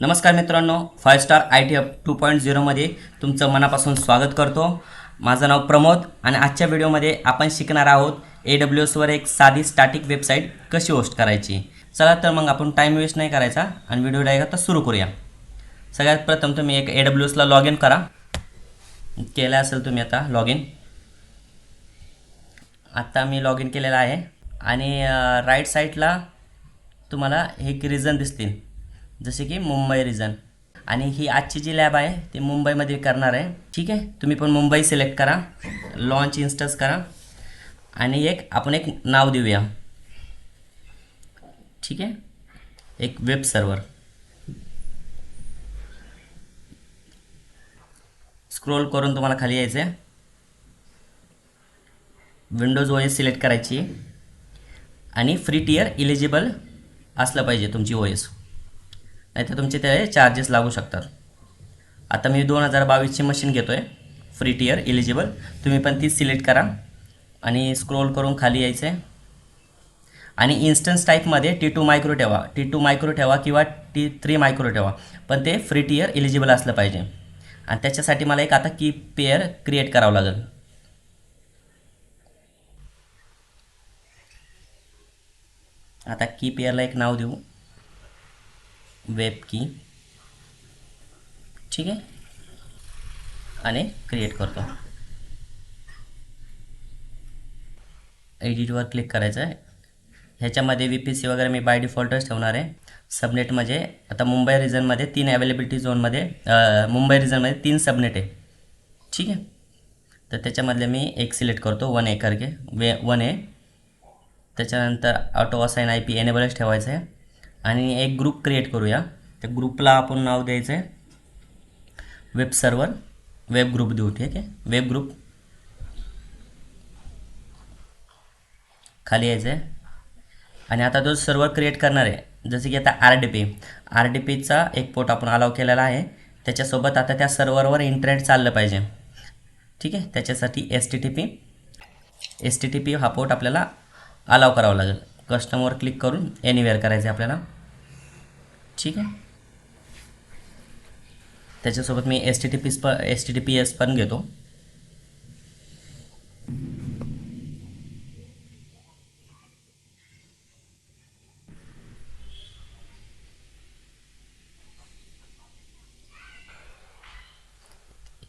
नमस्कार मित्रांनो five star I T F two point झिरोमध्ये तुमचं मनापासून स्वागत करतो. माझं नाव प्रमोद आणि आजच्या व्हिडिओमध्ये आपण शिकणार आहोत ए डब्ल्यू एसवर एक साधी स्टॅटिक वेबसाईट कशी होस्ट करायची. चला तर मग आपण टाईम वेस्ट नाही करायचा आणि व्हिडिओ डायरेक्ट आता सुरू करूया. सगळ्यात प्रथम तुम्ही एक ए डब्ल्यू एसला लॉग इन करा. केलं असेल तुम्ही आता लॉग इन आत्ता मी लॉग इन केलेलं आहे. आणि राईट साईडला तुम्हाला एक रिझन दिसतील. जसे की मुंबई रिजन आणि ही आजची जी लॅब आहे ती मुंबईमध्ये करणार आहे. ठीक आहे? तुम्ही पण मुंबई सिलेक्ट करा. लॉन्च इन्स्टन्स करा. आणि एक आपण एक नाव देऊया. ठीक आहे? एक वेब सर्वर स्क्रोल करून तुम्हाला खाली यायचं आहे विंडोज ओ एस सिलेक्ट करायची. आणि फ्री टियर इलिजिबल असलं पाहिजे तुमची ओ एस नाही तर तुमचे ते चार्जेस लागू शकतात. आता मी दोन हजार बावीसची मशीन घेतो आहे फ्री टियर इलिजिबल तुम्ही पण ती सिलेक्ट करा. आणि स्क्रोल करून खाली यायचं आहे आणि इन्स्टन्स टाईपमध्ये टी टू मायक्रो ठेवा. टी टू मायक्रो ठेवा किंवा टी थ्री मायक्रो ठेवा. पण ते फ्री टियर इलिजिबल असलं पाहिजे. आणि त्याच्यासाठी मला एक आता की पेअर क्रिएट करावं लागेल. आता की पेअरला एक नाव देऊ. वेब की ठीक आहे आणि क्रिएट करतो. एडिटवर क्लिक करायचं आहे. ह्याच्यामध्ये वी पी सी वगैरे मी बाय डिफॉल्टच ठेवणार आहे. सबनेट म्हणजे आता मुंबई रिजनमध्ये तीन अवेलेबिलिटी झोनमध्ये मुंबई रिजनमध्ये तीन सबनेट आहे. ठीक आहे? तर त्याच्यामधले मी एक सिलेक्ट करतो वन ए करके वे वन ए त्याच्यानंतर ऑटो असाईन आय पी एनेबलच ठेवायचं आहे. आणि एक ग्रुप क्रिएट करूया. त्या ग्रुपला आपण नाव द्यायचं आहे वेब सर्वर वेब ग्रुप देऊ ठीक आहे. वेब ग्रुप खाली यायचं आहे आणि आता जो सर्वर क्रिएट करणार आहे. जसं की आता R D P R D पीचा एक पोर्ट आपण अलाव केलेला आहे. त्याच्यासोबत आता त्या सर्व्हरवर इंटरनेट चाललं पाहिजे. ठीक आहे? त्याच्यासाठी S T T P S T T P हा पोर्ट आपल्याला अलाव करावा लागेल. कस्टमवर क्लिक करून एनिवेअर करायचं आहे आपल्याला. ठीक आहे? त्याच्यासोबत मी S T T P S प S T T P S पण घेतो.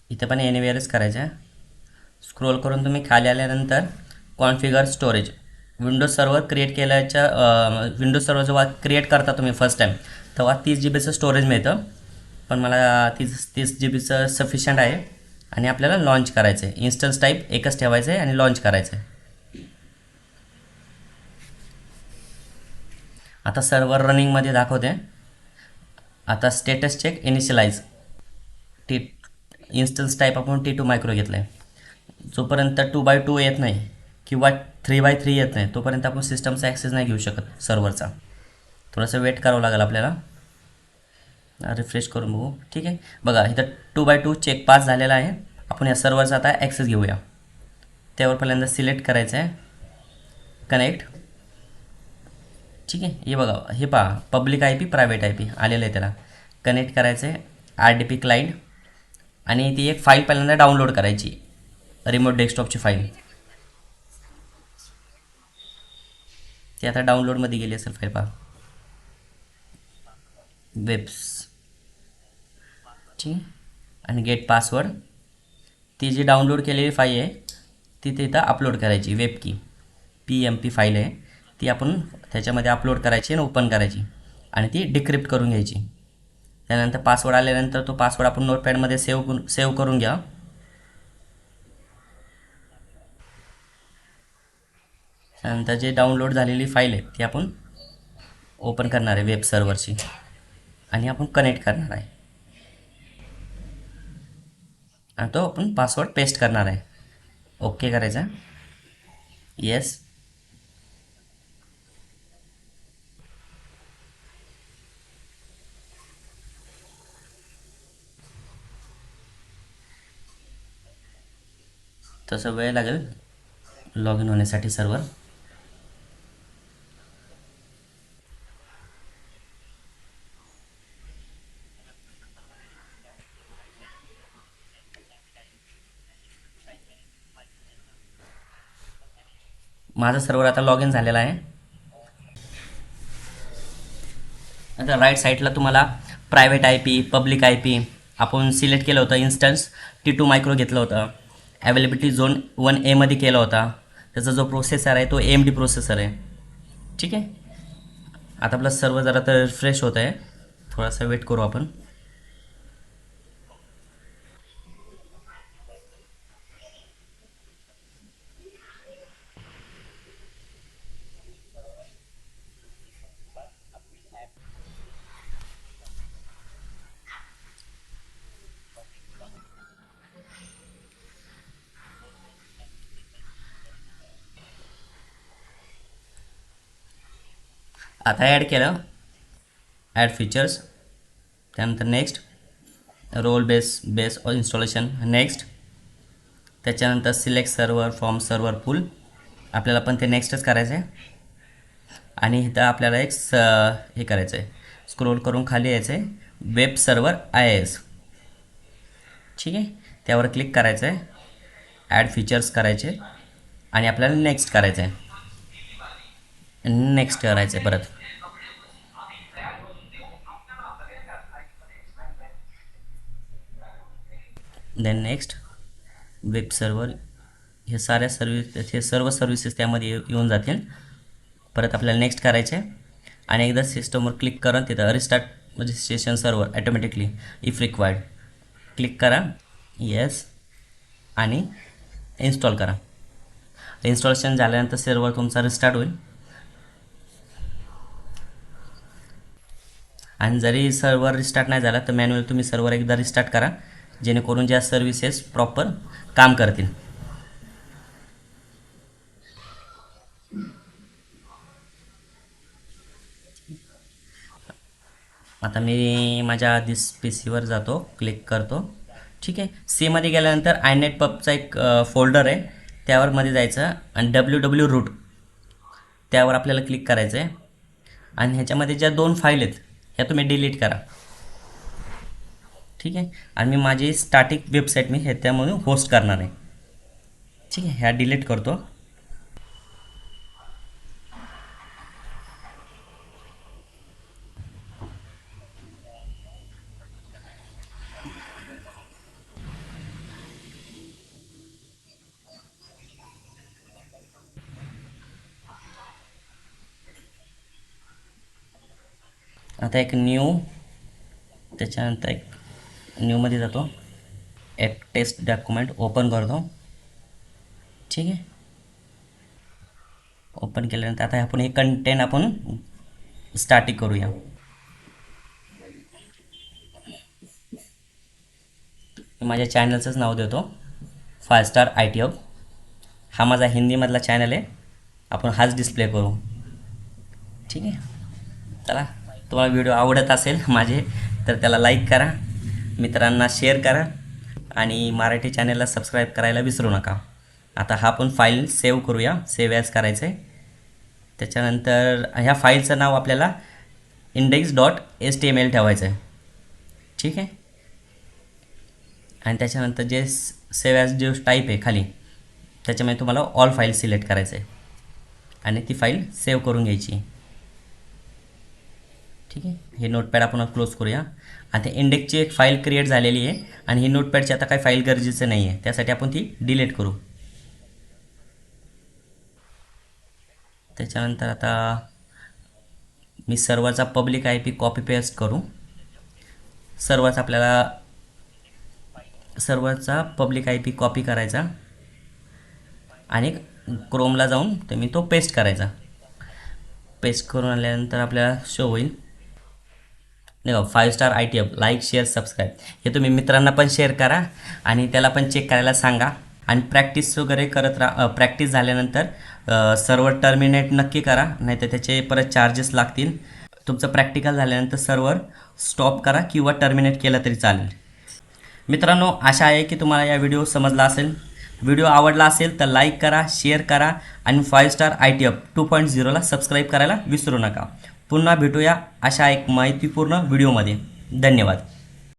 इथे पण एनिवेअरच करायचं आहे. स्क्रोल करून तुम्ही खाली आल्यानंतर configure storage Windows server create केल्याच्या विंडोज सर्वर जेव्हा क्रिएट करता तुम्ही फर्स्ट टाईम तेव्हा तीस जी बीचं स्टोरेज मिळतं. पण मला तीस तीस जी बीचं सफिशियंट आहे. आणि आपल्याला लॉन्च करायचं आहे इन्स्टन्स टाईप एकच ठेवायचं आहे आणि लॉन्च करायचं आहे आता सर्वर रनिंगमध्ये दाखवते. आता status check initialize T instance type आपण टी टू मायक्रो घेतलं आहे जोपर्यंत टू बाय टू येत नाही किंवा थ्री बाय थ्री येत नाही तोपर्यंत आपण सिस्टमचा ॲक्सेस नाही घेऊ शकत सर्वरचा थोडंसं वेट करावं लागेल आपल्याला. रिफ्रेश करून बघू. ठीक आहे? बघा इथं two by two check pass झालेला आहे. आपण या सर्वरचा आता ॲक्सेस घेऊया. त्यावर पहिल्यांदा सिलेक्ट करायचं आहे. कनेक्ट ठीक आहे? हे बघा हे पहा public I P private I P आलेलं आहे त्याला. कनेक्ट करायचं आहे. आर डी पी क्लाइंट आणि ती एक फाईल पहिल्यांदा डाउनलोड करायची. रिमोट डेस्कटॉपची फाईल ते आता डाउनलोडमध्ये गेली असेल फाईल पहा वेब्स ठीक आणि गेट पासवर्ड ती जी डाउनलोड केलेली फाईल आहे ती तिथं अपलोड करायची वेब की पी एम पी फाईल आहे. ती आपण त्याच्यामध्ये अपलोड करायची आणि ओपन करायची. आणि ती डिक्रिप्ट करून घ्यायची. त्यानंतर पासवर्ड आल्यानंतर तो पासवर्ड आपण नोटपॅडमध्ये सेव्ह सेव्ह करून घ्या. त्यानंतर जे डाउनलोड झालेली फाईल आहे ती आपण ओपन करणार आहे वेब सर्वरची आणि आपण कनेक्ट करणार आहे. आणि तो आपण पासवर्ड पेस्ट करणार आहे. ओके करायचा. येस तसं वेळ लागेल लॉग इन होण्यासाठी सर्वर माझा सर्वर आता लॉग इन झालेला आहे. आता राईट साईडला तुम्हाला private I P public I P आपण सिलेक्ट केलं होतं इन्स्टन्स टी टू मायक्रो घेतलं होतं. अवेलेबिलिटी झोन वन एमध्ये केला होता. त्याचा जो प्रोसेसर आहे तो एम डी प्रोसेसर आहे. ठीक आहे? आता आपला सर्व जरा तर फ्रेश होत आहे थोडासा वेट करू आपण. आता ॲड केलं. ॲड फीचर्स त्यानंतर next role base base installation next त्याच्यानंतर select server form server pool आपल्याला पण ते नेक्स्टच करायचं आहे आणि इथं आपल्याला एक स हे करायचं आहे स्क्रोल करून खाली यायचं आहे वेब सर्वर आय एस ठीक आहे? त्यावर क्लिक करायचं आहे ॲड फीचर्स करायचे. आणि आपल्याला नेक्स्ट करायचं आहे नेक्स्ट करायचं आहे परत. देन नेक्स्ट वेब सर्वर हे साऱ्या सर्विस हे सर्व सर्विसेस त्यामध्ये येऊन जातील. परत आपल्याला नेक्स्ट करायचे आणि एकदा सिस्टमवर क्लिक करून तिथं restart registration server automatically if required click करा. येस आणि इन्स्टॉल करा. इन्स्टॉलेशन झाल्यानंतर सर्वर तुमचा रिस्टार्ट होईल. आणि जरी सर्वर रिस्टार्ट नाही झाला तर मॅन्युअल तुम्ही सर्वर एकदा रिस्टार्ट करा. जेणेकरून ज्या सर्व्हिसेस प्रॉपर काम करतील. आता मी माझ्या दिस पी सीवर जातो क्लिक करतो. ठीक आहे? सीमध्ये गेल्यानंतर आयनेट पबचा एक फोल्डर आहे. त्यावर मध्ये जायचं आणि डब्ल्यू डब्ल्यू रूट त्यावर आपल्याला क्लिक करायचं आहे आणि ह्याच्यामध्ये ज्या दोन फाईल आहेत ह्या तुम्ही डिलीट करा. ठीक आहे? आणि मी माझी स्टार्टिंग वेबसाईट मी ह्या त्यामधून होस्ट करणार आहे. ठीक आहे? ह्या डिलीट करतो. आता एक न्यू त्याच्यानंतर एक न्यूमध्ये जातो. एक टेस्ट डॉक्युमेंट ओपन करतो. ठीक आहे? ओपन केल्यानंतर आता आपण हे कंटेंट आपण स्टार्टिंग करूया. माझ्या चॅनलचंच नाव देतो. Five star I T hub हा माझा हिंदीमधला चॅनल आहे. आपण हाच डिस्प्ले करू. ठीक आहे? चला. तुम्हाला व्हिडिओ आवडत असेल माझे तर त्याला लाईक करा मित्रांना शेअर करा आणि मराठी चॅनलला सबस्क्राईब करायला विसरू नका. आता हा पण फाईल सेव्ह करूया सेव्ह ॲज करायचं आहे त्याच्यानंतर ह्या फाईलचं नाव आपल्याला index dot S T M L ठेवायचं आहे ठीक आहे? आणि त्याच्यानंतर जे सेव्ह ॲज जो टाईप आहे खाली त्याच्यामध्ये तुम्हाला ऑल फाईल सिलेक्ट करायचं आहे आणि ती फाईल सेव्ह करून घ्यायची. ठीक आहे? हे नोटपॅड आपण क्लोज करूया. आता इंडेक्सची एक फाईल क्रिएट झालेली आहे आणि ही नोटपॅडची आता काही फाईल गरजेचं नाही आहे. त्यासाठी आपण ती डिलीट करू. त्याच्यानंतर आता मी सर्वचा public I P copy paste करू. सर्वच आपल्याला सर्वचा पब्लिक आय पी कॉपी करायचा. आणि क्रोमला जाऊन तुम्ही तो पेस्ट करायचा. पेस्ट करून आल्यानंतर आपल्याला शो होईल. नाही five star I T F like share subscribe हे तुम्ही मित्रांना पण शेअर करा आणि त्याला पण चेक करायला सांगा. आणि प्रॅक्टिस वगैरे करत राहा प्रॅक्टिस झाल्यानंतर सर्वर टर्मिनेट नक्की करा नाहीतर त्याचे परत चार्जेस लागतील. तुमचं प्रॅक्टिकल झाल्यानंतर सर्वर स्टॉप करा किंवा टर्मिनेट केलं तरी चालेल. मित्रांनो आशा आहे की तुम्हाला या व्हिडिओ समजला असेल. व्हिडिओ आवडला असेल तर लाईक करा शेअर करा आणि five star I T F two point झिरोला subscribe करायला विसरू नका. पुन्हा भेटूया अशा एक माहितीपूर्ण व्हिडिओमध्ये. धन्यवाद.